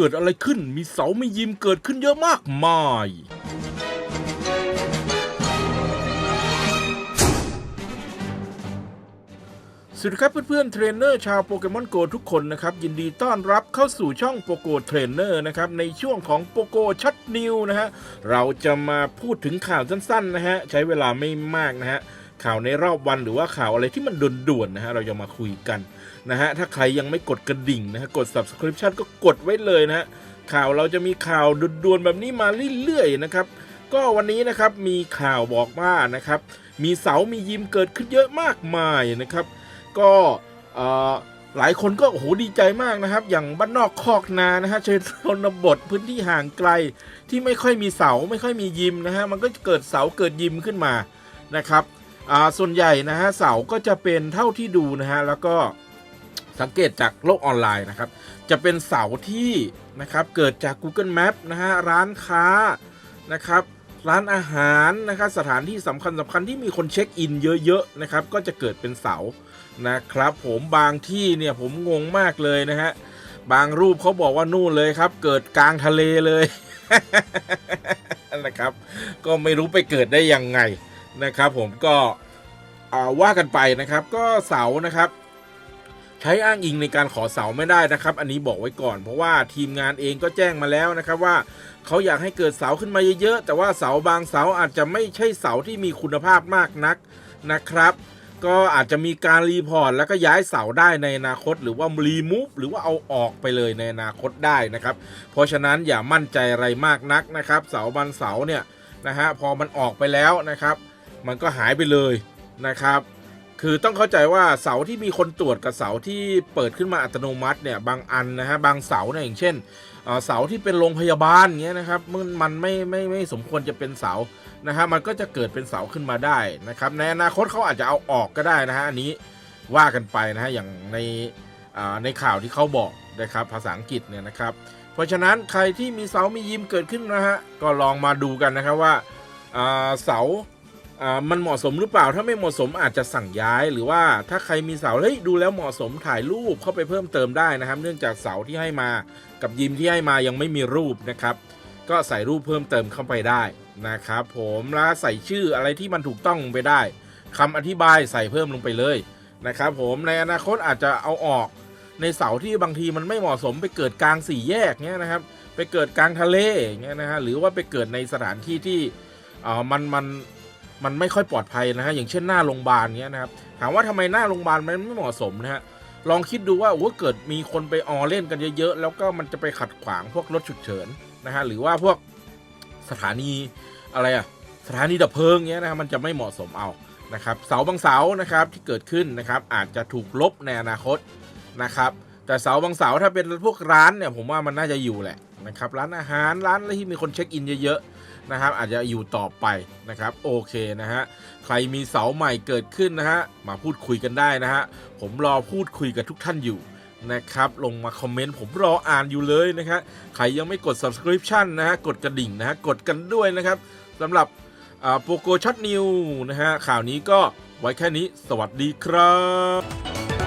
เกิดอะไรขึ้น มีเสาไม่ยิมเกิดขึ้นเยอะมากมาย สวัสดีครับเพื่อนๆเทรนเนอร์ชาวโปเกมอนโกทุกคนนะครับ ยินดีต้อนรับเข้าสู่ช่องโปโกเทรนเนอร์นะครับ ในช่วงของโปโกชัดนิวนะฮะ เราจะมาพูดถึงข่าวสั้นๆนะฮะ ใช้เวลาไม่มากนะฮะ ข่าวในรอบวันหรือว่าข่าวอะไรที่มันด่วนๆนะฮะเราจะมาคุยกันนะฮะถ้าใครยังไม่กดกระดิ่งนะฮะกด subscription ก็กดไว้เลยนะฮะข่าวเราจะมีข่าวด่วนๆแบบนี้มาเรื่อยๆนะครับก็วันนี้นะครับมีข่าวบอกว่านะครับมีเสามียิมเกิดขึ้นเยอะมากมายนะครับ ก็อ่อหลายคนก็โอ้โหดีใจมากนะครับ อย่างบ้านนอกคอกนานะฮะเชิญชนบทพื้นที่ห่างไกลที่ไม่ค่อยมีเสาไม่ค่อยมียิมนะฮะมันก็เกิดเสาเกิดยิมขึ้นมานะครับ อ่าส่วนใหญ่นะฮะเสาก็จะเป็นเท่าที่ดูนะฮะแล้วก็สังเกตจากโลกออนไลน์นะครับ จะเป็นเสาที่นะครับเกิดจาก Google Map นะฮะร้านค้านะครับร้านอาหารนะครับสถานที่สำคัญสำคัญที่มีคนเช็คอินเยอะๆนะครับก็จะเกิดเป็นเสานะครับ ผมบางที่เนี่ยผมงงมากเลยนะฮะบางรูปเขาบอกว่านู่นเลยครับ เกิดกลางทะเลเลยนะครับ ก็ไม่รู้ไปเกิดได้ยังไง นะครับผมก็ว่ากันไปนะครับ ก็เสานะครับใช้อ้างอิงในการขอเสาไม่ได้นะครับ อันนี้บอกไว้ก่อน เพราะว่าทีมงานเองก็แจ้งมาแล้วนะครับว่าเขาอยากให้เกิดเสาขึ้นมาเยอะๆ แต่ว่าเสาบางเสาอาจจะไม่ใช่เสาที่มีคุณภาพมากนักนะครับ ก็อาจจะมีการรีพอร์ตแล้วก็ย้ายเสาได้ในอนาคต หรือว่ารีมูฟหรือว่าเอาออกไปเลยในอนาคตได้นะครับ เพราะฉะนั้นอย่ามั่นใจอะไรมากนักนะครับ เสาบางเสาเนี่ยนะฮะพอมันออกไปแล้วนะครับ มันก็หายไปเลยนะครับ คือต้องเข้าใจว่าเสาที่มีคนตรวจกับเสาที่เปิดขึ้นมาอัตโนมัติเนี่ยบางอันนะฮะบางเสาเนี่ยอย่างเช่นเสาที่เป็นโรงพยาบาลเงี้ยนะครับมันมันไม่ไม่ไม่สมควรจะเป็นเสานะฮะมันก็จะเกิดเป็นเสาขึ้นมาได้นะครับในอนาคตเขาอาจจะเอาออกก็ได้นะฮะอันนี้ว่ากันไปนะฮะอย่างในในข่าวที่เขาบอกนะครับภาษาอังกฤษเนี่ยนะครับ เพราะฉะนั้นใครที่มีเสามียิมเกิดขึ้นนะฮะก็ลองมาดูกันนะครับว่าเสา มันเหมาะสมหรือเปล่าถ้าไม่เหมาะสมอาจจะสั่งย้ายหรือว่าถ้าใครมีเสาเฮ้ยดูแล้วเหมาะสมถ่ายรูปเข้าไปเพิ่มเติมได้นะครับ เนื่องจากเสาที่ให้มากับยิมที่ให้มายังไม่มีรูปนะครับ ก็ใส่รูปเพิ่มเติมเข้าไปได้นะครับผมแล้วใส่ชื่ออะไรที่มันถูกต้องไปได้คำอธิบายใส่เพิ่มลงไปเลยนะครับผมในอนาคตอาจจะเอาออกในเสาที่บางทีมันไม่เหมาะสมไปเกิดกลางสี่แยกเนี้ยนะครับ ไปเกิดกลางทะเลเงี้ยนะฮะหรือว่าไปเกิดในสถานที่ที่อ่อมันมัน มันไม่ค่อยปลอดภัยนะฮะอย่างเช่นหน้าโรงพยาบาลเงี้ยนะครับถามว่าทำไมหน้าโรงพยาบาลมันไม่เหมาะสมนะฮะลองคิดดูว่าโอ้เกิดมีคนไปออเล่นกันเยอะๆ แล้วก็มันจะไปขัดขวางพวกรถฉุกเฉินนะฮะหรือว่าพวกสถานีอะไรอะสถานีดับเพลิงเงี้ยนะฮะมันจะไม่เหมาะสมเอานะครับเสาบางเสานะครับที่เกิดขึ้นนะครับอาจจะถูกลบในอนาคตนะครับ แต่เสาบางเสาถ้าเป็นพวกร้านเนี่ยผมว่ามันน่าจะอยู่แหละนะครับร้านอาหารร้านอะไรที่มีคนเช็คอินเยอะๆนะครับอาจจะอยู่ต่อไปนะครับโอเคนะฮะใครมีเสาใหม่เกิดขึ้นนะฮะมาพูดคุยกันได้นะฮะผมรอพูดคุยกับทุกท่านอยู่นะครับลงมาคอมเมนต์ผมรออ่านอยู่เลยนะครับใครยังไม่กด subscription นะฮะกดกระดิ่งนะฮะกดกันด้วยนะครับสำหรับโปโกช็อตนิวนะฮะข่าวนี้ก็ไว้แค่นี้สวัสดีครับ